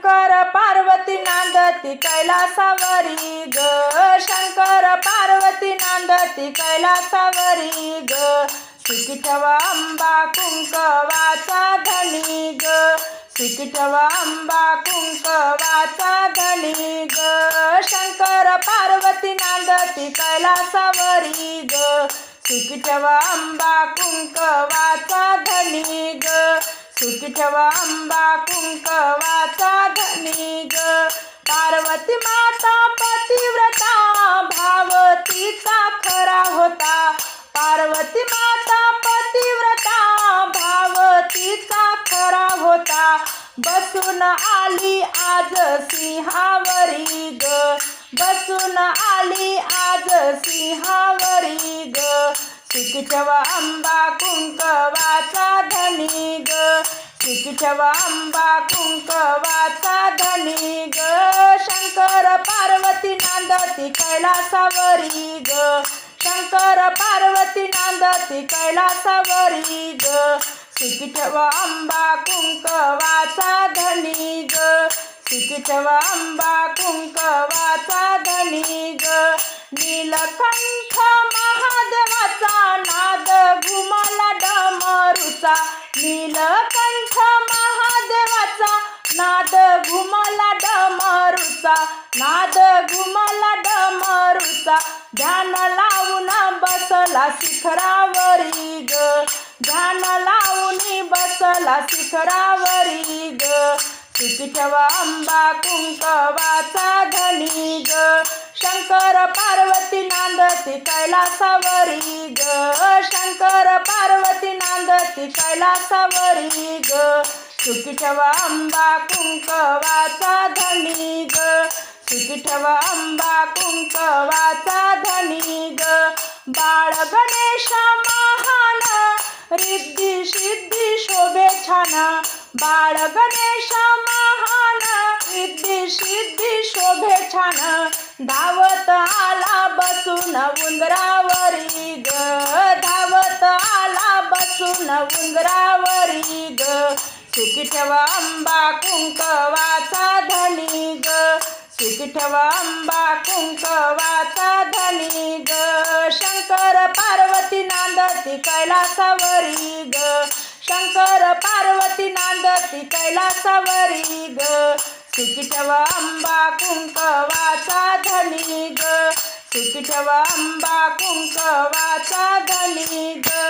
शंकर पार्वती नांदती कैलासावरी ग. शंकर पार्वती नांदती कैलासावरी ग. सुकिठव अंबा कुंकवाचा धनी ग. सुकिठव अंबा कुंकवाचा धनी ग. शंकर पार्वती नांदती कैलासावरी ग. सुकिठव अंबा कुंकवाचा धनी ग. ठेवा अंबा कुंकवाचा धनी ग. पार्वती माता पतिव्रता भावतीचा खरा होता. पार्वती माता पतिव्रता भावतीचा खरा होता. बसून आली आज सिंहावरी ग. बसून आली आज सिंहावरी ग. सुखी ठेवा अंबा सुखी अंबा कुंकवाचा धनी ग. शंकर पार्वती नांदती कैलासावरी ग. शंकर पार्वती नांदती कैलासावरी ग. सुखी ठेवा अंबा कुंकवाचा धनी ग. सुखी ठेवा अंबा कुंकवाचा धनी ग. नीलकंठ नीलकंठ महादेवाचा नाद घुमला डमरूचा नाद घुमला डमरूचा ध्यान लावून बसला शिखरावरी ग ध्यान लावून बसला शिखरावरी ग. सुखी ठेवा अंबा कुंकवाचा धनी ग शंकर पार्वती नांदती कैलासावरी ग शंकर पार्वती नांदती कैलासावरी ग सुखी ठेवा अंबा कुंकवाचा धनी ग. सुखी ठेवा अंबा कुंकवाचा धनी ग. बाळ गणेश महान. रिद्धी सिद्धी शोभे छान. बाळ गणेश महान. रिद्धी सिद्धी शोभे छान. धावत आला बसून उंदरावरी ग. बसून उंदरावरी ग. सुखी ठेवा अंबा कुंकवाचा धनी ग. सुखी ठेवा अंबा कुंकवाचा धनी ग. शंकर पार्वती नांदती कैलासावरी ग. शंकर पार्वती नांदती कैलासावरी ग. सुखी ठेवा अंबा कुंकवाचा धनी ग. सुखी ठेवा अंबा कुंकवाचा धनी ग.